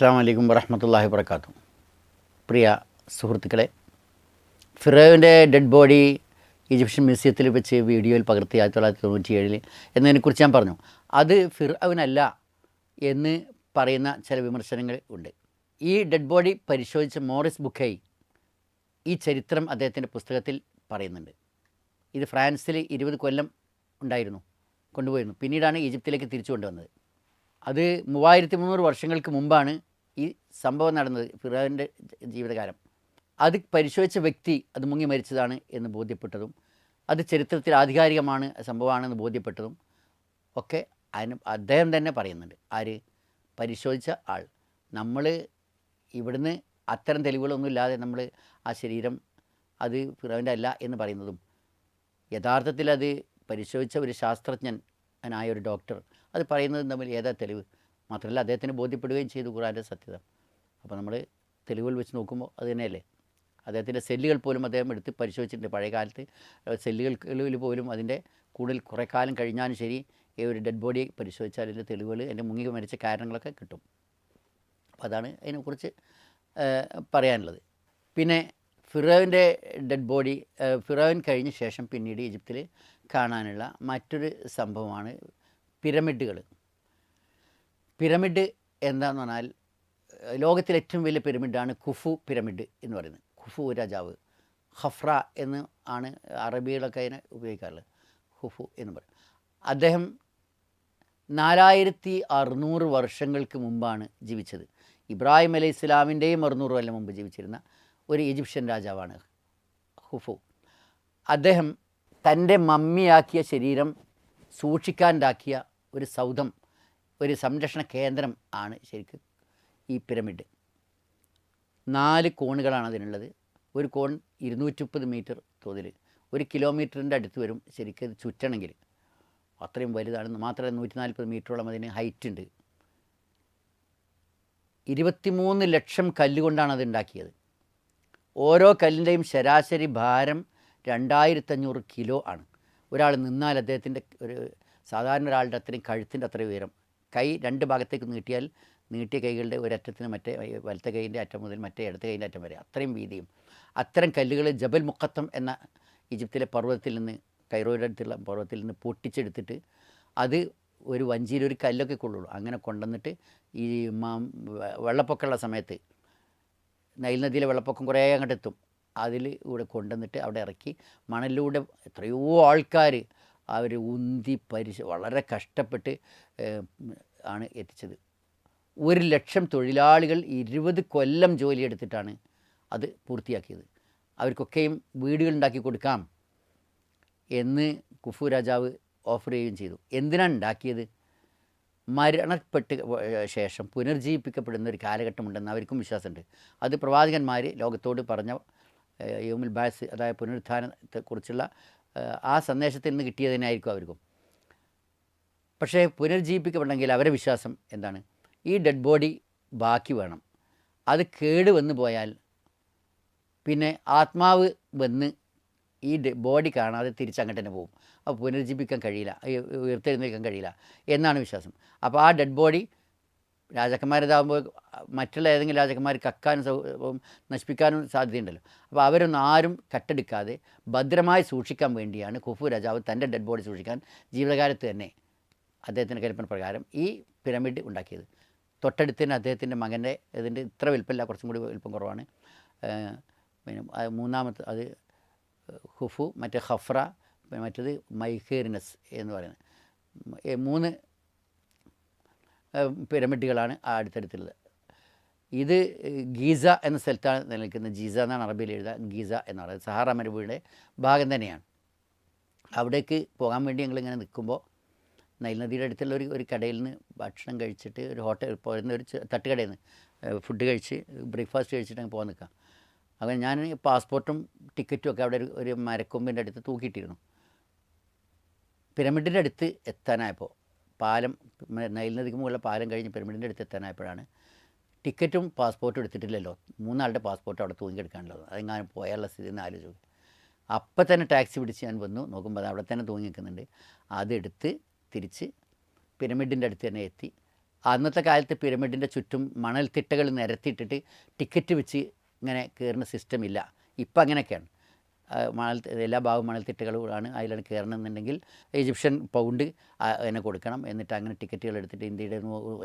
അസ്സാം വലൈക്കും വറഹമത്തല്ലാഹി വർക്കാത്തു പ്രിയ സുഹൃത്തുക്കളെ ഫിറോവിന്റെ ഡെഡ് ബോഡി ഈജിപ്ഷ്യൻ മ്യൂസിയത്തിൽ വെച്ച് വീഡിയോയിൽ പകർത്തി ആയിരത്തി തൊള്ളായിരത്തി തൊണ്ണൂറ്റി ഏഴിൽ എന്നതിനെക്കുറിച്ച് ഞാൻ പറഞ്ഞു. അത് ഫിറോവിനല്ല എന്ന് പറയുന്ന ചില വിമർശനങ്ങൾ ഉണ്ട്. ഈ ഡെഡ് ബോഡി പരിശോധിച്ച മോറിസ് ബുക്കൈ ഈ ചരിത്രം അദ്ദേഹത്തിന്റെ പുസ്തകത്തിൽ പറയുന്നുണ്ട്. ഇത് ഫ്രാൻസിൽ ഇരുപത് കൊല്ലം ഉണ്ടായിരുന്നു കൊണ്ടുപോയിരുന്നു. പിന്നീടാണ് ഈജിപ്തിലേക്ക് തിരിച്ചു കൊണ്ടുവന്നത്. അത് മൂവായിരത്തി മുന്നൂറ് വർഷങ്ങൾക്ക് മുമ്പാണ് ഈ സംഭവം നടന്നത് ഫിറോവിന്റെ ജീവിതകാലം അത് പരിശോധിച്ച വ്യക്തി അത് മുങ്ങി മരിച്ചതാണ് എന്ന് ബോധ്യപ്പെട്ടതും അത് ചരിത്രത്തിൽ ആധികാരികമാണ് സംഭവമാണെന്ന് ബോധ്യപ്പെട്ടതും ഒക്കെ അതിന് അദ്ദേഹം തന്നെ പറയുന്നുണ്ട്. ആര്? പരിശോധിച്ച ആൾ. നമ്മൾ ഇവിടുന്ന് അത്തരം തെളിവുകളൊന്നും ഇല്ലാതെ നമ്മൾ ആ ശരീരം അത് ഫിറോവിന്റെ അല്ല എന്ന് പറയുന്നതും യഥാർത്ഥത്തിൽ അത് പരിശോധിച്ച ഒരു ശാസ്ത്രജ്ഞൻ ആയ ഒരു ഡോക്ടർ അത് പറയുന്നത് തമ്മിൽ ഏതാ തെളിവ്? മാത്രമല്ല അദ്ദേഹത്തിന് ബോധ്യപ്പെടുകയും ചെയ്തു ഖുറാന്റെ സത്യത. അപ്പോൾ നമ്മൾ തെളിവുകൾ വെച്ച് നോക്കുമ്പോൾ അത് തന്നെയല്ലേ? അദ്ദേഹത്തിന്റെ സെല്ലുകൾ പോലും അദ്ദേഹം എടുത്ത് പരിശോധിച്ചിട്ടുണ്ട്. പഴയ കാലത്ത് സെല്ലുകളിൽ പോലും അതിന്റെ കൂടുതൽ കുറേ കാലം കഴിഞ്ഞാലും ശരി ഈ ഒരു ഡെഡ് ബോഡി പരിശോധിച്ചാൽ അതിന്റെ തെളിവുകൾ എന്റെ മുങ്ങി മരിച്ച കാരണങ്ങളൊക്കെ കിട്ടും. അപ്പോൾ അതാണ് അതിനെക്കുറിച്ച് പറയാനുള്ളത്. പിന്നെ ഫിറോവിന്റെ ഡെഡ് ബോഡി ഫിറോവിൻ കഴിഞ്ഞ ശേഷം പിന്നീട് ഈജിപ്തിൽ കാണാനുള്ള മറ്റൊരു സംഭവമാണ് പിരമിഡുകൾ. പിരമിഡ് എന്താന്ന് പറഞ്ഞാൽ ലോകത്തിലെ ഏറ്റവും വലിയ പിരമിഡാണ് കുഫു പിരമിഡ് എന്ന് പറയുന്നത്. കുഫു രാജാവ്. ഹഫ്ര എന്ന് ആണ് അറബികളൊക്കെ അതിനെ ഉപയോഗിക്കാറുള്ളത്. ഹുഫു എന്ന് പറയും. അദ്ദേഹം നാലായിരത്തി അറുന്നൂറ് വർഷങ്ങൾക്ക് മുമ്പാണ് ജീവിച്ചത്. ഇബ്രാഹിം അലൈഹി ഇസ്ലാമിന്റെയും അറുന്നൂറ് കൊല്ലം മുമ്പ് ജീവിച്ചിരുന്ന ഒരു ഈജിപ്ഷ്യൻ രാജാവാണ് ഹുഫു അദ്ദേഹം തന്റെ മമ്മിയാക്കിയ ശരീരം സൂക്ഷിക്കാനുണ്ടാക്കിയ ഒരു സൗധം ഒരു സംരക്ഷണ കേന്ദ്രം ആണ് ശരിക്കും ഈ പിരമിഡ്. നാല് കോണുകളാണ് അതിനുള്ളത്. ഒരു കോൺ ഇരുന്നൂറ്റി മുപ്പത് മീറ്റർ തോതിൽ. ഒരു കിലോമീറ്ററിന്റെ അടുത്ത് വരും ശരിക്കും അത് ചുറ്റണമെങ്കിൽ. അത്രയും വലുതാണ് മാത്രമല്ല നൂറ്റി നാൽപ്പത് മീറ്ററോളം അതിന് ഹൈറ്റ് ഉണ്ട്. ഇരുപത്തിമൂന്ന് ലക്ഷം കല്ലുകൊണ്ടാണ് അത് ഉണ്ടാക്കിയത്. ഓരോ കല്ലിന്റെയും ശരാശരി ഭാരം രണ്ടായിരത്തഞ്ഞൂറ് കിലോ ആണ്. ഒരാൾ നിന്നാൽ അദ്ദേഹത്തിന്റെ ഒരു സാധാരണ ഒരാളുടെ അത്രയും കഴുത്തിന്റെ അത്രയും ഉയരം കൈ രണ്ട് ഭാഗത്തേക്ക് നീട്ടിയാൽ നീട്ടിയ കൈകളുടെ ഒരറ്റത്തിന് മറ്റേ വലത്തെ കൈയിന്റെ അറ്റം മുതൽ മറ്റേ ഇടത്തെ കൈയിന്റെ അറ്റം വരെ. അത്രയും വീതിയും. അത്തരം കല്ലുകൾ ജബൽ മുക്കത്തം എന്ന ഈജിപ്തിലെ പർവതത്തിൽ നിന്ന് കൈറോയുടെ അടുത്തുള്ള പർവതത്തിൽ നിന്ന് പൊട്ടിച്ചെടുത്തിട്ട് അത് ഒരു വഞ്ചിയിൽ ഒരു കല്ലൊക്കെ കൊള്ളുള്ളൂ. അങ്ങനെ കൊണ്ടുവന്നിട്ട് ഈ വെള്ളപ്പൊക്കമുള്ള സമയത്ത് നൈൽ നദിയിലെ വെള്ളപ്പൊക്കം കുറേ അങ്ങോട്ട് എത്തും അതിൽ ഇവിടെ കൊണ്ടുവന്നിട്ട് അവിടെ ഇറക്കി മണലിലൂടെ എത്രയോ ആൾക്കാർ അവർ ഉന്തി പരിശ വളരെ കഷ്ടപ്പെട്ട് ആണ് എത്തിച്ചത്. ഒരു ലക്ഷം തൊഴിലാളികൾ ഇരുപത് കൊല്ലം ജോലിയെടുത്തിട്ടാണ് അത് പൂർത്തിയാക്കിയത്. അവർക്കൊക്കെയും വീടുകൾ ഉണ്ടാക്കി കൊടുക്കാം എന്ന് കുഫു രാജാവ് ഓഫർ ചെയ്യുകയും ചെയ്തു. എന്തിനാണ് ഉണ്ടാക്കിയത്? മരണപ്പെട്ട് ശേഷം പുനർജീവിപ്പിക്കപ്പെടുന്ന ഒരു കാലഘട്ടമുണ്ടെന്ന് അവർക്കും വിശ്വാസമുണ്ട്. അത് പ്രവാചകന്മാർ ലോകത്തോട് പറഞ്ഞ യോമിൽ ബാസ് അതായത് പുനരുത്ഥാനത്തെക്കുറിച്ചുള്ള ഏഹ്, ആ സന്ദേശത്തിൽ നിന്ന് കിട്ടിയതിനായിരിക്കും അവർക്കും. പക്ഷേ പുനർജീവിപ്പിക്കപ്പെടണമെങ്കിൽ അവരെ വിശ്വാസം എന്താണ്? ഈ ഡെഡ് ബോഡി ബാക്കി വേണം. അത് കേട് വന്നു പോയാൽ പിന്നെ ആത്മാവ് വന്ന് ഈ ബോഡി കാണാതെ തിരിച്ചങ്ങോട്ട് തന്നെ പോകും. അപ്പോൾ പുനർജീവിക്കാൻ കഴിയില്ല ഉയർത്തെഴുന്നേൽക്കാൻ കഴിയില്ല എന്നാണ് വിശ്വാസം. അപ്പോൾ ആ ഡെഡ് ബോഡി രാജാക്കന്മാരിതാകുമ്പോൾ മറ്റുള്ള ഏതെങ്കിലും രാജാക്കന്മാർ കക്കാനും നശിപ്പിക്കാനും സാധ്യതയുണ്ടല്ലോ. അപ്പോൾ അവരൊന്നും ആരും കട്ടെടുക്കാതെ ഭദ്രമായി സൂക്ഷിക്കാൻ വേണ്ടിയാണ് ഖുഫു രാജാവ് തന്റെ ഡെഡ് ബോഡി സൂക്ഷിക്കാൻ ജീവിതകാലത്ത് തന്നെ അദ്ദേഹത്തിന്റെ കരുപ്പൻ പ്രകാരം ഈ പിരമിഡ് ഉണ്ടാക്കിയത്. തൊട്ടടുത്തിന് അദ്ദേഹത്തിന്റെ മകന്റെ ഇതിന്റെ ഇത്ര വലിപ്പമില്ല കുറച്ചും കൂടി വലിപ്പം കുറവാണ്. പിന്നെ മൂന്നാമത്തെ അത് ഹുഫു മറ്റേ ഹഫ്ര മറ്റേത് മൈഹേറിനസ് എന്ന് പറയുന്നത്. മൂന്ന് പിരമിഡുകളാണ് അടുത്തടുത്തുള്ളത്. ഇത് ഗീസ എന്ന സ്ഥലത്താണ് നിലനിൽക്കുന്നത്. ഗീസ എന്നാണ് അറബിയിൽ എഴുതുക. ഗീസ എന്ന് പറയുന്നത്. സഹാറ മരുഭൂമിയുടെ ഭാഗം തന്നെയാണ്. അവിടേക്ക് പോകാൻ വേണ്ടി ഞങ്ങൾ ഇങ്ങനെ നിൽക്കുമ്പോൾ നൈൽ നദിയുടെ അടുത്തുള്ള ഒരു ഒരു കടയിൽ നിന്ന് ഭക്ഷണം കഴിച്ചിട്ട് ഒരു ഹോട്ടൽ പോയിരുന്ന ഒരു തട്ടുകടയിൽ നിന്ന് ഫുഡ് കഴിച്ച് ബ്രേക്ക്ഫാസ്റ്റ് കഴിച്ചിട്ട് അങ്ങ് പോകാൻ നിൽക്കാം അങ്ങനെ ഞാൻ പാസ്പോർട്ടും ടിക്കറ്റും ഒക്കെ അവിടെ ഒരു ഒരു മരക്കൊമ്പിന്റെ അടുത്ത് തൂക്കിയിട്ടിരുന്നു. പിരമിഡിന്റെ അടുത്ത് എത്താനായപ്പോൾ പാലം നൈൽ നദിക്ക് മുകളിലെ പാലം കഴിഞ്ഞ് പിരമിഡിന്റെ അടുത്ത് എത്താനായപ്പോഴാണ് ടിക്കറ്റും പാസ്പോർട്ടും എടുത്തിട്ടില്ലല്ലോ. മൂന്നാളുടെ പാസ്പോർട്ട് അവിടെ തൂങ്ങിക്കെടുക്കാനുള്ളത്. അതെങ്ങാനും പോയാലുള്ള സ്ഥിതി എന്ന് ആലോചിച്ചു അപ്പം തന്നെ ടാക്സി പിടിച്ച് ഞാൻ വന്നു. നോക്കുമ്പോൾ അവിടെ തന്നെ തൂങ്ങി നിൽക്കുന്നുണ്ട്. അതെടുത്ത് തിരിച്ച് പിരമിഡിന്റെ അടുത്ത് തന്നെ എത്തി. അന്നത്തെ കാലത്ത് പിരമിഡിന്റെ ചുറ്റും മണൽത്തിട്ടകൾ നിരത്തിയിട്ടിട്ട് ടിക്കറ്റ് വെച്ച് ഇങ്ങനെ കയറുന്ന സിസ്റ്റം ഇല്ല. ഇപ്പം അങ്ങനെയൊക്കെയാണ് മണൽ എല്ലാ ഭാഗവും മണൽത്തിട്ടുകളാണ് അതിലാണ് കയറണമെന്നുണ്ടെങ്കിൽ ഈജിപ്ഷ്യൻ പൗണ്ട് അതിനെ കൊടുക്കണം. എന്നിട്ട് അങ്ങനെ ടിക്കറ്റുകൾ എടുത്തിട്ട് ഇന്ത്യയുടെ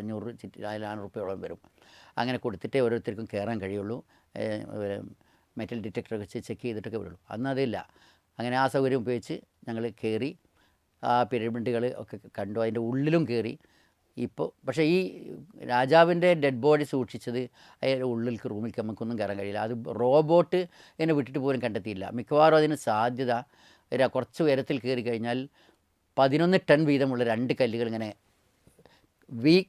അഞ്ഞൂറ് നാലായിരം റുപ്യോളം വരും. അങ്ങനെ കൊടുത്തിട്ടേ ഓരോരുത്തർക്കും കയറാൻ കഴിയുള്ളൂ. മെറ്റൽ ഡിറ്റക്ടറൊക്കെ ചെക്ക് ചെയ്തിട്ടൊക്കെ വരുള്ളൂ അന്ന് അതില്ല. അങ്ങനെ ആ സൗകര്യം ഉപയോഗിച്ച് ഞങ്ങൾ കയറി ആ പിരമിഡുകൾ ഒക്കെ കണ്ടു. അതിന്റെ ഉള്ളിലും കയറി ഇപ്പോൾ പക്ഷേ ഈ രാജാവിന്റെ ഡെഡ് ബോഡി സൂക്ഷിച്ചത് അതിന്റെ ഉള്ളിലേക്ക് റൂമിലേക്ക് നമുക്കൊന്നും കയറാൻ കഴിയില്ല. അത് റോബോട്ട് എന്നെ വിട്ടിട്ട് പോലും കണ്ടെത്തിയില്ല. മിക്കവാറും അതിന് സാധ്യത കുറച്ച് ഉയരത്തിൽ കയറി കഴിഞ്ഞാൽ പതിനൊന്ന് ടൺ വീതമുള്ള രണ്ട് കല്ലുകൾ ഇങ്ങനെ വി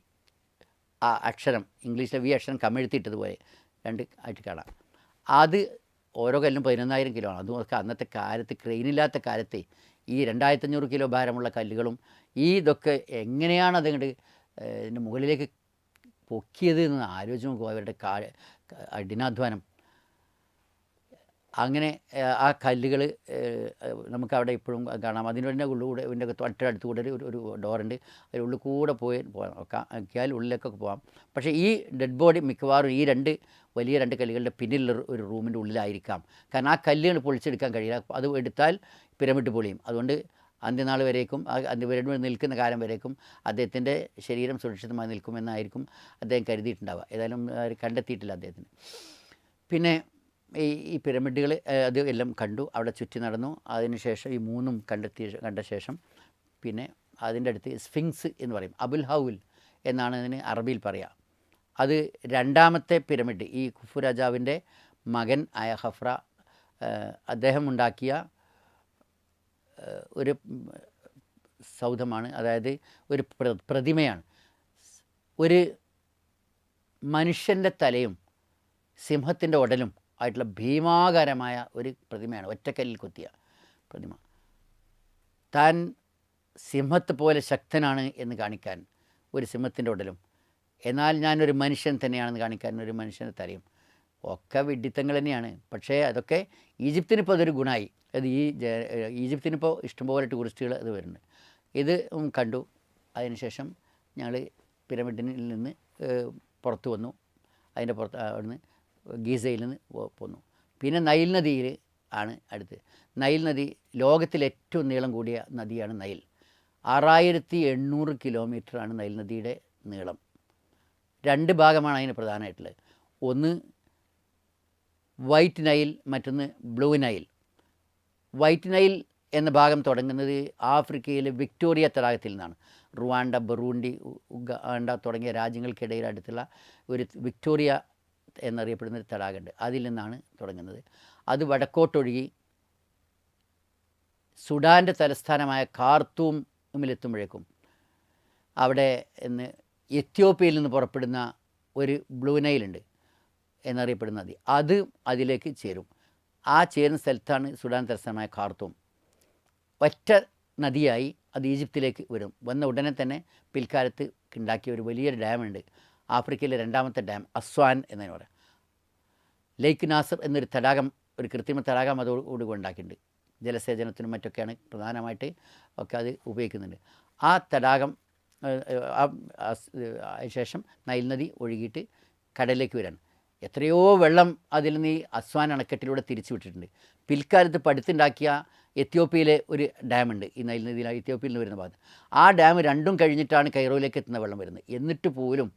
അക്ഷരം ഇംഗ്ലീഷിലെ വി അക്ഷരം കമിഴ്ത്തിയിട്ടതുപോലെ രണ്ട് ആയിട്ട് കാണാം. അത് ഓരോ കല്ലും പതിനൊന്നായിരം കിലോ ആണ്. അതുമൊക്കെ അന്നത്തെ കാലത്ത് ക്രെയിനില്ലാത്ത കാലത്തെ ഈ രണ്ടായിരത്തഞ്ഞൂറ് കിലോ ഭാരമുള്ള കല്ലുകളും ഈ ഇതൊക്കെ എങ്ങനെയാണ് അതങ്ങോട്ട് ഇതിന്റെ മുകളിലേക്ക് പൊക്കിയത് എന്ന് ആലോചിച്ച് നോക്കുക അവരുടെ കാ കഠിനാധ്വാനം അങ്ങനെ ആ കല്ലുകൾ നമുക്ക് അവിടെ ഇപ്പോഴും കാണാം. അതിന്റെ ഉള്ളിലൂടെ ഇതിന്റെ തൊട്ടടുത്ത് കൂടെ ഒരു ഒരു ഡോറുണ്ട് അതിന്റെ ഉള്ളിൽ കൂടെ പോയി നോക്കിയാൽ ഉള്ളിലേക്കൊക്കെ പോകാം. പക്ഷേ ഈ ഡെഡ് ബോഡി മിക്കവാറും ഈ രണ്ട് വലിയ രണ്ട് കല്ലുകളുടെ പിന്നിലുള്ള ഒരു റൂമിന്റെ ഉള്ളിലായിരിക്കാം. കാരണം ആ കല്ലുകൾ പൊളിച്ചെടുക്കാൻ കഴിയില്ല. അത് എടുത്താൽ പിരമിഡ് പൊളിയും. അതുകൊണ്ട് അന്ത്യനാൾ വരേക്കും ആ അന്ത്യപിരമിഡ് നിൽക്കുന്ന കാലം വരേക്കും അദ്ദേഹത്തിന്റെ ശരീരം സുരക്ഷിതമായി നിൽക്കുമെന്നായിരിക്കും അദ്ദേഹം കരുതിയിട്ടുണ്ടാവുക. ഏതായാലും കണ്ടെത്തിയിട്ടില്ല അദ്ദേഹത്തിന്. പിന്നെ ഈ ഈ പിരമിഡുകൾ അത് എല്ലാം കണ്ടു. അവിടെ ചുറ്റി നടന്നു. അതിനുശേഷം ഈ മൂന്നും കണ്ടെത്തിയ കണ്ട ശേഷം പിന്നെ അതിന്റെ അടുത്ത് സ്ഫിങ്സ് എന്ന് പറയും. അബുൽ ഹൗൽ എന്നാണ് ഇതിന് അറബിയിൽ പറയുക അത് രണ്ടാമത്തെ പിരമിഡ് ഈ കുഫു രാജാവിന്റെ മകൻ ആയ ഹഫ്ര അദ്ദേഹം ഉണ്ടാക്കിയ ഒരു സൗധമാണ് അതായത് ഒരു പ്ര- പ്രതിമയാണ്. ഒരു മനുഷ്യന്റെ തലയും സിംഹത്തിന്റെ ഉടലും ആയിട്ടുള്ള ഭീമാകാരമായ ഒരു പ്രതിമയാണ് ഒറ്റക്കല്ലിൽ കൊത്തിയ പ്രതിമ. താൻ സിംഹത്തെ പോലെ ശക്തനാണ് എന്ന് കാണിക്കാൻ ഒരു സിംഹത്തിന്റെ ഉടലും. എന്നാൽ ഞാനൊരു മനുഷ്യൻ തന്നെയാണെന്ന് കാണിക്കാൻ ഒരു മനുഷ്യന്റെ തലയും ഒക്കെ വിഡ്ഢിത്തങ്ങൾ തന്നെയാണ്. പക്ഷേ അതൊക്കെ ഈജിപ്തിനിപ്പോൾ അതൊരു ഗുണമായി അത് ഈ ജ- ഈജിപ്തിനിപ്പോൾ ഇഷ്ടംപോലെ ടൂറിസ്റ്റുകൾ അത് വരുന്നുണ്ട്. ഇത് കണ്ടു. അതിനുശേഷം ഞങ്ങൾ പിരമിഡിൽ നിന്ന് പുറത്തു വന്നു. അതിന്റെ പുറത്ത് അവിടുന്ന് ഗീസയിൽ നിന്ന് പോന്നു. പിന്നെ നൈൽ നദിയിൽ ആണ് അടുത്ത്. നൈൽ നദി ലോകത്തിലെ ഏറ്റവും നീളം കൂടിയ നദിയാണ് നൈൽ. ആറായിരത്തി എണ്ണൂറ് കിലോമീറ്ററാണ് നൈൽ നദിയുടെ നീളം. രണ്ട് ഭാഗമാണ് അതിന് പ്രധാനമായിട്ടുള്ളത്. ഒന്ന് വൈറ്റ് നൈൽ മറ്റൊന്ന് ബ്ലൂ നൈൽ വൈറ്റ് നൈൽ എന്ന ഭാഗം തുടങ്ങുന്നത് ആഫ്രിക്കയിലെ വിക്ടോറിയ തടാകത്തിൽ നിന്നാണ്. റുവാണ്ട ബറൂണ്ടി ഉഗാണ്ട തുടങ്ങിയ രാജ്യങ്ങൾക്കിടയിൽ അടുത്തുള്ള ഒരു വിക്ടോറിയ എന്നറിയപ്പെടുന്ന ഒരു തടാകമുണ്ട്. അതിൽ നിന്നാണ് തുടങ്ങുന്നത്. അത് വടക്കോട്ടൊഴുകി സുഡാന്റെ തലസ്ഥാനമായ കാർത്തൂമിലെത്തുമ്പോഴേക്കും അവിടെ ഇന്ന് എത്യോപ്യയിൽ നിന്ന് പുറപ്പെടുന്ന ഒരു ബ്ലൂ നൈലുണ്ട് എന്നറിയപ്പെടുന്ന നദി അത് അതിലേക്ക് ചേരും ആ ചേരുന്ന സ്ഥലത്താണ് സുഡാൻ തലസ്ഥാനമായ ഖാർത്തൂം ഒറ്റ നദിയായി അത് ഈജിപ്തിലേക്ക് വരും വന്ന ഉടനെ തന്നെ പിൽക്കാലത്ത് ഉണ്ടാക്കിയ ഒരു വലിയൊരു ഡാമുണ്ട് ആഫ്രിക്കയിലെ രണ്ടാമത്തെ ഡാം അസ്വാൻ എന്നതിന് പറയാം ലേക്ക് നാസർ എന്നൊരു തടാകം ഒരു കൃത്രിമ തടാകം അതോടുകൂടി ഉണ്ടാക്കിയിട്ടുണ്ട് ജലസേചനത്തിനും മറ്റൊക്കെയാണ് പ്രധാനമായിട്ട് ഒക്കെ അത് ഉപയോഗിക്കുന്നുണ്ട് ആ തടാകം ശേഷം നൈൽ നദി ഒഴുകിയിട്ട് കടലിലേക്ക് വരാണ് എത്രയോ വെള്ളം അതിൽ നിന്ന് ഈ അസ്വാൻ അണക്കെട്ടിലൂടെ തിരിച്ചു വിട്ടിട്ടുണ്ട്. പിൽക്കാലത്ത് പടുത്തുണ്ടാക്കിയ എത്യോപ്യയിലെ ഒരു ഡാമുണ്ട്. ഈ നൈൽ നദിയിൽ എത്യോപ്യയിൽ നിന്ന് വരുന്ന ഭാഗത്ത്. ആ ഡാം രണ്ടും കഴിഞ്ഞിട്ടാണ് കൈറോയിലേക്ക് എത്തുന്ന വെള്ളം വരുന്നത്. എന്നിട്ട് പോലും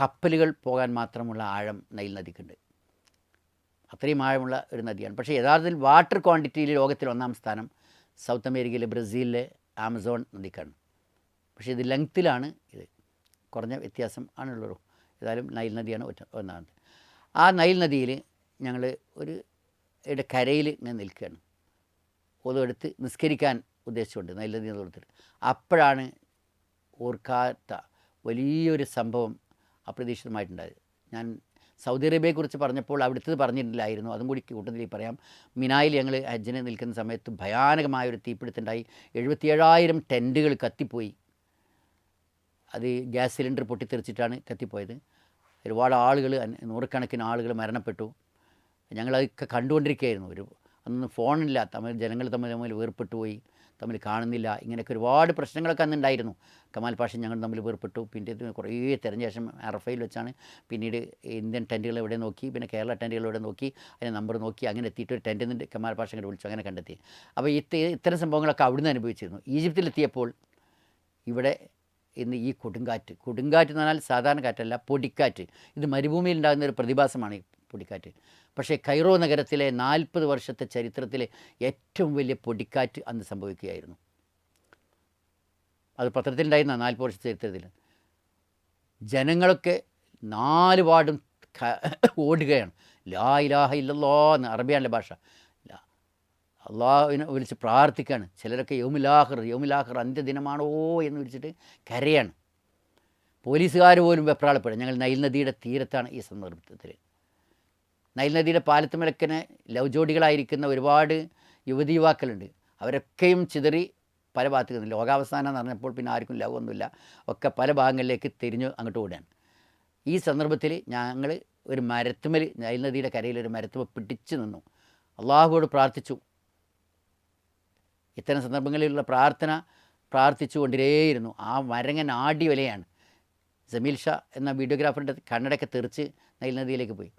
കപ്പലുകൾ പോകാൻ മാത്രമുള്ള ആഴം നൈൽ നദിക്കുണ്ട്. അത്രയും ആഴമുള്ള ഒരു നദിയാണ്. പക്ഷേ യഥാർത്ഥത്തിൽ വാട്ടർ ക്വാണ്ടിറ്റിയിൽ ലോകത്തിൽ ഒന്നാം സ്ഥാനം സൗത്ത് അമേരിക്കയിലെ ബ്രസീലിലെ ആമസോൺ നദിക്കാണ്. പക്ഷേ ഇത് ലെങ്ത്തിലാണ് ഇത്. കുറഞ്ഞ വ്യത്യാസം ആണുള്ളൂ ഏതായാലും നൈൽ നദിയാണ് ഒറ്റ ഒന്നാമത് ആ നൈൽ നദിയിൽ ഞങ്ങൾ ഒരു ഇവിടെ കരയിൽ ഇങ്ങനെ നിൽക്കുകയാണ്. ഒതെടുത്ത് നിസ്കരിക്കാൻ ഉദ്ദേശിച്ചുകൊണ്ട് നൈൽ നദി കൊടുത്തിട്ട് അപ്പോഴാണ് ഓർക്കാത്ത വലിയൊരു സംഭവം അപ്രതീക്ഷിതമായിട്ടുണ്ടായത്. ഞാൻ സൗദി അറേബ്യയെക്കുറിച്ച് പറഞ്ഞപ്പോൾ അവിടുത്തത് പറഞ്ഞിട്ടില്ലായിരുന്നു. അതും കൂടി കൂട്ടത്തിൽ പറയാം. മിനായിൽ ഞങ്ങൾ ഹജ്ജിന് നിൽക്കുന്ന സമയത്ത് ഭയാനകമായ ഒരു തീപിടുത്തുണ്ടായി. എഴുപത്തിയേഴായിരം ടെന്റുകൾ കത്തിപ്പോയി. അത് ഗ്യാസ് സിലിണ്ടർ പൊട്ടിത്തെറിച്ചിട്ടാണ് കത്തിപ്പോയത്. ഒരുപാട് ആളുകൾ നൂറുകണക്കിന് ആളുകൾ മരണപ്പെട്ടു. ഞങ്ങളതൊക്കെ കണ്ടുകൊണ്ടിരിക്കുകയായിരുന്നു. ഒരു അന്ന് ഫോണില്ല. തമ്മിൽ ജനങ്ങൾ തമ്മിൽ തമ്മിൽ വേർപ്പെട്ടു പോയി. തമ്മിൽ കാണുന്നില്ല. ഇങ്ങനെയൊക്കെ ഒരുപാട് പ്രശ്നങ്ങളൊക്കെ അന്ന് ഉണ്ടായിരുന്നു. കമാൽ പാഷ ഞങ്ങൾ തമ്മിൽ വേർപ്പെട്ടു. പിന്നെ കുറേ തിരഞ്ഞ ശേഷം അറഫയിൽ വെച്ചാണ് പിന്നീട് ഇന്ത്യൻ ടെന്റുകൾ എവിടെ നോക്കി പിന്നെ കേരള ടെന്റുകൾ എവിടെ നോക്കി അതിന്റെ നമ്പർ നോക്കി അങ്ങനെ എത്തിയിട്ട് ഒരു ടെന്റിൽ നിന്ന് കമാൽ പാഷ ഇങ്ങനെ വിളിച്ചു. അങ്ങനെ കണ്ടെത്തി. അപ്പോൾ ഇത്ത ഇത്തരം സംഭവങ്ങളൊക്കെ അവിടുന്ന് അനുഭവിച്ചിരുന്നു. ഈജിപ്തിലെത്തിയപ്പോൾ ഇവിടെ ഇന്ന് ഈ കൊടുങ്കാറ്റ്. കൊടുങ്കാറ്റ് എന്ന് പറഞ്ഞാൽ സാധാരണ കാറ്റല്ല പൊടിക്കാറ്റ്. ഇത് മരുഭൂമിയിൽ ഉണ്ടാകുന്ന ഒരു പ്രതിഭാസമാണ് ഈ പൊടിക്കാറ്റ്. പക്ഷേ കൈറോ നഗരത്തിലെ നാൽപ്പത് വർഷത്തെ ചരിത്രത്തിലെ ഏറ്റവും വലിയ പൊടിക്കാറ്റ് അന്ന് സംഭവിക്കുകയായിരുന്നു. അത് പത്രത്തിലുണ്ടായിരുന്ന നാൽപ്പത് വർഷത്തെ ചരിത്രത്തിൽ. ജനങ്ങളൊക്കെ നാല് പാടും ഓടുകയാണ്. ലാ ഇലാഹ ഇല്ലല്ലോ എന്ന് അറബിയാണല്ലേ ഭാഷ. അള്ളാഹുവിനെ വിളിച്ച് പ്രാർത്ഥിക്കുകയാണ് ചിലരൊക്കെ യോമിലാഹർ യൗമുലാഹർ അന്ത്യദിനമാണോ എന്ന് വിളിച്ചിട്ട് കരയാണ്. പോലീസുകാർ പോലും വെപ്രാളപ്പെടും. ഞങ്ങൾ നൈൽ നദിയുടെ തീരത്താണ് ഈ സന്ദർഭത്തിൽ. നൈൽ നദിയുടെ പാലത്തുമലക്കന് ലവ് ജോഡികളായിരിക്കുന്ന ഒരുപാട് യുവതി യുവാക്കളുണ്ട്. അവരൊക്കെയും ചിതറി പല ഭാഗത്തേക്ക് ലോകാവസാനം എന്ന് പറഞ്ഞപ്പോൾ പിന്നെ ആർക്കും ലവ് ഒന്നുമില്ല. ഒക്കെ പല ഭാഗങ്ങളിലേക്ക് തിരിഞ്ഞ് അങ്ങോട്ട് ഓടുകയാണ്. ഈ സന്ദർഭത്തിൽ ഞങ്ങൾ ഒരു മരത്തുമൽ നൈൽ നദിയുടെ കരയിൽ ഒരു മരത്തുമ പിടിച്ചു നിന്നു. അള്ളാഹുവോട് പ്രാർത്ഥിച്ചു. ഇത്തരം സന്ദർഭങ്ങളിലുള്ള പ്രാർത്ഥന പ്രാർത്ഥിച്ചുകൊണ്ടേയിരുന്നു ആ മരങ്ങൻ ആടി വലയാണ് ജമീൽ ഷാ എന്ന വീഡിയോഗ്രാഫറിന്റെ കണ്ണടയൊക്കെ തെറിച്ച് നൈൽ നദിയിലേക്ക് പോയി.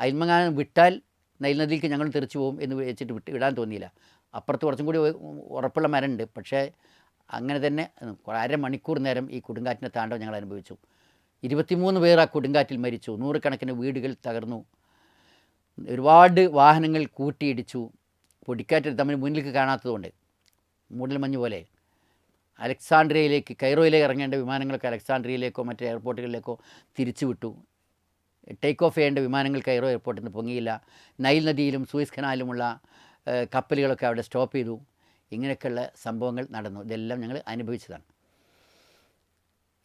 അയിൽമങ്ങാനം വിട്ടാൽ നൈൽ നദിയിലേക്ക് ഞങ്ങൾ തെറിച്ച് പോകും എന്ന് വെച്ചിട്ട് വിട്ട് വിടാൻ തോന്നിയില്ല. അപ്പുറത്ത് കുറച്ചും കൂടി ഉറപ്പുള്ള മരമുണ്ട്. പക്ഷേ അങ്ങനെ തന്നെ അരമണിക്കൂർ നേരം ഈ കൊടുങ്കാറ്റിന്റെ താണ്ടവം ഞങ്ങൾ അനുഭവിച്ചു. ഇരുപത്തിമൂന്ന് പേർ ആ കൊടുങ്കാറ്റിൽ മരിച്ചു. നൂറുകണക്കിന് വീടുകൾ തകർന്നു. ഒരുപാട് വാഹനങ്ങൾ കൂട്ടിയിടിച്ചു. പൊടിക്കാറ്റ് തമ്മിൽ മുന്നിലേക്ക് കാണാത്തതുകൊണ്ട് മൂടൽമഞ്ഞ് പോലെ അലക്സാണ്ട്രിയയിലേക്ക് കൈറോയിലേക്ക് ഇറങ്ങേണ്ട വിമാനങ്ങളൊക്കെ അലക്സാണ്ട്രിയയിലേക്കോ മറ്റ് എയർപോർട്ടുകളിലേക്കോ തിരിച്ചു വിട്ടു. ടേക്ക് ഓഫ് ചെയ്യേണ്ട വിമാനങ്ങൾ കൈറോ എയർപോർട്ടിൽ നിന്ന് പൊങ്ങിയില്ല. നൈൽ നദിയിലും സൂയിസ് കനാലിലുമുള്ള കപ്പലുകളൊക്കെ അവിടെ സ്റ്റോപ്പ് ചെയ്തു. ഇങ്ങനെയൊക്കെയുള്ള സംഭവങ്ങൾ നടന്നു. ഇതെല്ലാം ഞങ്ങൾ അനുഭവിച്ചതാണ്.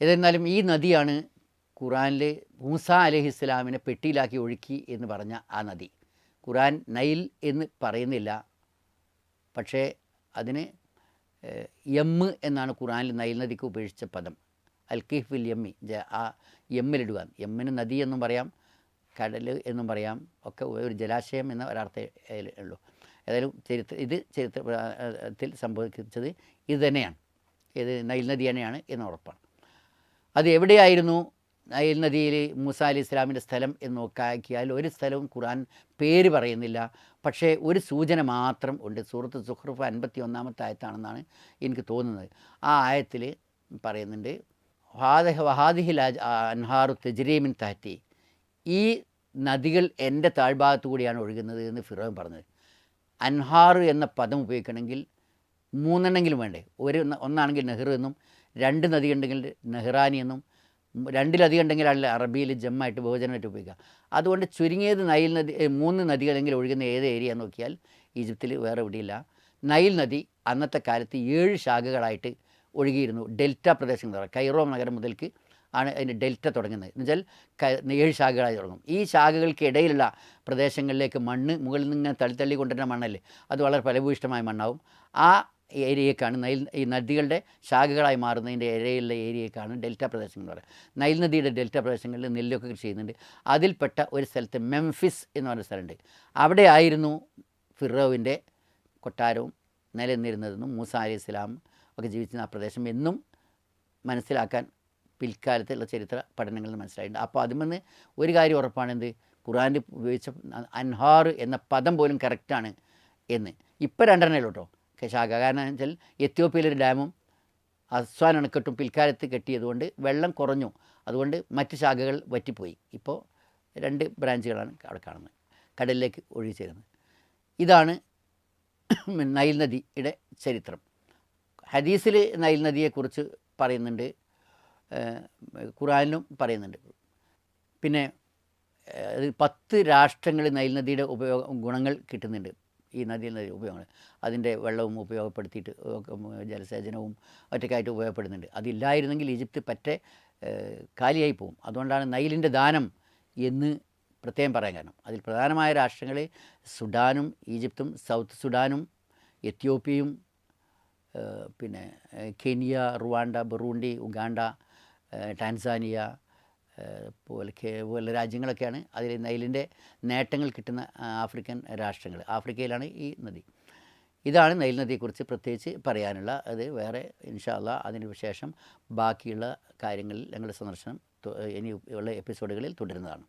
എന്നിരുന്നാലും ഈ നദിയാണ് ഖുറാനിൽ മൂസ അലഹി ഇസ്ലാമിനെ പെട്ടിയിലാക്കി ഒഴുക്കി എന്ന് പറഞ്ഞ ആ നദി. ഖുറാൻ നൈൽ എന്ന് പറയുന്നില്ല. പക്ഷേ അതിന് എമ്മ് എന്നാണ് ഖുറാനിൽ നൈൽ നദിക്ക് പദം. അൽ കിഹ്ഫിൽ എമ്മി ആ എമ്മിലിടുക എമ്മിന് നദി എന്നും പറയാം കടൽ എന്നും പറയാം ഒക്കെ ഒരു ജലാശയം എന്ന ഒരർത്ഥേ ഉള്ളൂ. ഏതായാലും ചരിത്ര ഇത് ചരിത്രത്തിൽ സംഭവിച്ചത് ഇത് തന്നെയാണ് ഇത് നൈൽ നദി തന്നെയാണ് എന്ന് ഉറപ്പാണ്. അത് എവിടെയായിരുന്നു? നൈൽ നദിയിൽ മൂസ അലി ഇസ്ലാമിന്റെ സ്ഥലം എന്ന് നോക്കാക്കിയാൽ ഒരു സ്ഥലവും ഖുറാൻ പേര് പറയുന്നില്ല. പക്ഷേ ഒരു സൂചന മാത്രം ഉണ്ട്. സൂറത്ത് സുഹ്റുഫ് അൻപത്തി ഒന്നാമത്തെ ആയത്താണെന്നാണ് എനിക്ക് തോന്നുന്നത്. ആ ആയത്തിൽ പറയുന്നുണ്ട് ഹാദഹ വഹാദിഹിൽ അൻഹാറു തെജരീമിൻ താറ്റി ഈ നദികൾ എന്റെ താഴ്ഭാഗത്തു കൂടിയാണ് ഒഴുകുന്നത് എന്ന് ഫിറോൻ പറഞ്ഞത്. അൻഹാർ എന്ന പദം ഉപയോഗിക്കണമെങ്കിൽ മൂന്നെണ്ണെങ്കിലും വേണ്ടേ? ഒരു ഒന്നാണെങ്കിൽ നെഹ്റു എന്നും രണ്ട് നദിയുണ്ടെങ്കിൽ നെഹ്റാനി എന്നും രണ്ടിലധികം ഉണ്ടെങ്കിൽ അല്ല അറബിയിൽ ജമ്മായിട്ട് ബഹുജനമായിട്ട് ഉപയോഗിക്കുക അതുകൊണ്ട് ചുരുങ്ങിയത് നൈൽ നദി മൂന്ന് നദികളെങ്കിലും ഒഴുകുന്ന ഏത് ഏരിയ നോക്കിയാൽ ഈജിപ്തിൽ വേറെ എവിടെയില്ല. നൈൽ നദി അന്നത്തെ കാലത്ത് ഏഴ് ശാഖകളായിട്ട് ഒഴുകിയിരുന്നു ഡെൽറ്റ പ്രദേശം എന്ന് പറയുക കൈറോ നഗരം മുതൽക്ക് ആണ് അതിന്റെ ഡെൽറ്റ തുടങ്ങുന്നത്. എന്നുവെച്ചാൽ വെച്ചാൽ ഏഴ് ശാഖകളായി തുടങ്ങും. ഈ ശാഖകൾക്ക് ഇടയിലുള്ള പ്രദേശങ്ങളിലേക്ക് മണ്ണ് മുകളിൽ നിന്ന് ഇങ്ങനെ തള്ളി തള്ളി കൊണ്ടുവരുന്ന മണ്ണല്ലേ? അത് വളരെ ഫലഭൂയിഷ്ടമായ മണ്ണാവും. ആ ഏരിയക്കാണ്. നൈൽ ഈ നദികളുടെ ശാഖകളായി മാറുന്നതിന്റെ ഇരയിലുള്ള ഏരിയക്കാണ് ഡെൽറ്റ പ്രദേശങ്ങൾ എന്ന് പറയുന്നത്. നൈൽ നദിയുടെ ഡെൽറ്റ പ്രദേശങ്ങളിൽ നെല്ലൊക്കെ കൃഷി ചെയ്യുന്നുണ്ട്. അതിൽപ്പെട്ട ഒരു സ്ഥലത്ത് മെംഫിസ് എന്ന് പറയുന്ന സ്ഥലമുണ്ട്. അവിടെ ആയിരുന്നു ഫിറോവിന്റെ കൊട്ടാരവും നിലനിന്നിരുന്നതെന്നും മൂസ അലി ഇസ്ലാം ഒക്കെ ജീവിച്ചിരുന്ന ആ പ്രദേശം എന്നും മനസ്സിലാക്കാൻ പിൽക്കാലത്തുള്ള ചരിത്ര പഠനങ്ങളിൽ മനസ്സിലായിട്ടുണ്ട്. അപ്പോൾ അതിൽ ഒരു കാര്യം ഉറപ്പാണ് എന്ത്? ഉപയോഗിച്ച അൻഹാർ എന്ന പദം പോലും കറക്റ്റാണ് എന്ന്. ഇപ്പോൾ രണ്ടെണ്ണയിലോട്ടോ ശാഖ കാരണം വെച്ചാൽ എത്യോപ്യയിലൊരു ഡാമും അസ്വാൻ അണക്കെട്ടും പിൽക്കാലത്ത് കെട്ടിയതുകൊണ്ട് വെള്ളം കുറഞ്ഞു. അതുകൊണ്ട് മറ്റ് ശാഖകൾ വറ്റിപ്പോയി. ഇപ്പോൾ രണ്ട് ബ്രാഞ്ചുകളാണ് അവിടെ കാണുന്നത്. കടലിലേക്ക് ഒഴുകി ചേരുന്നത് ഇതാണ് നൈൽ നദിയുടെ ചരിത്രം. ഹദീസിൽ നൈൽ നദിയെക്കുറിച്ച് പറയുന്നുണ്ട്. ഖുറാനിലും പറയുന്നുണ്ട്. പിന്നെ പത്ത് രാഷ്ട്രങ്ങളിൽ നൈൽ നദിയുടെ ഉപയോഗ ഗുണങ്ങൾ കിട്ടുന്നുണ്ട്. ഈ നദിയിൽ നിന്ന് ഉപയോഗങ്ങൾ അതിന്റെ വെള്ളവും ഉപയോഗപ്പെടുത്തിയിട്ട് ജലസേചനവും ഒറ്റയ്ക്കായിട്ട് ഉപയോഗപ്പെടുന്നുണ്ട്. അതില്ലായിരുന്നെങ്കിൽ ഈജിപ്ത് പറ്റെ കാലിയായി പോകും അതുകൊണ്ടാണ് നൈലിന്റെ ദാനം എന്ന് പ്രത്യേകം പറയാൻ കാരണം. അതിൽ പ്രധാനമായ രാഷ്ട്രങ്ങൾ സുഡാനും ഈജിപ്തും സൗത്ത് സുഡാനും എത്യോപ്യയും പിന്നെ Kenya Rwanda Burundi Uganda Tanzania പോലെ പോലെ രാജ്യങ്ങളൊക്കെയാണ് അതിൽ നൈലിന്റെ നേട്ടങ്ങൾ കിട്ടുന്ന ആഫ്രിക്കൻ രാഷ്ട്രങ്ങൾ. ആഫ്രിക്കയിലാണ് ഈ നദി. ഇതാണ് നൈൽ നദിയെക്കുറിച്ച് പ്രത്യേകിച്ച് പറയാനുള്ള അത് വേറെ ഇൻഷാല്ല അതിന് ശേഷം ബാക്കിയുള്ള കാര്യങ്ങളിൽ ഞങ്ങളുടെ സന്ദർശനം ഇനി ഉള്ള എപ്പിസോഡുകളിൽ തുടരുന്നതാണ്.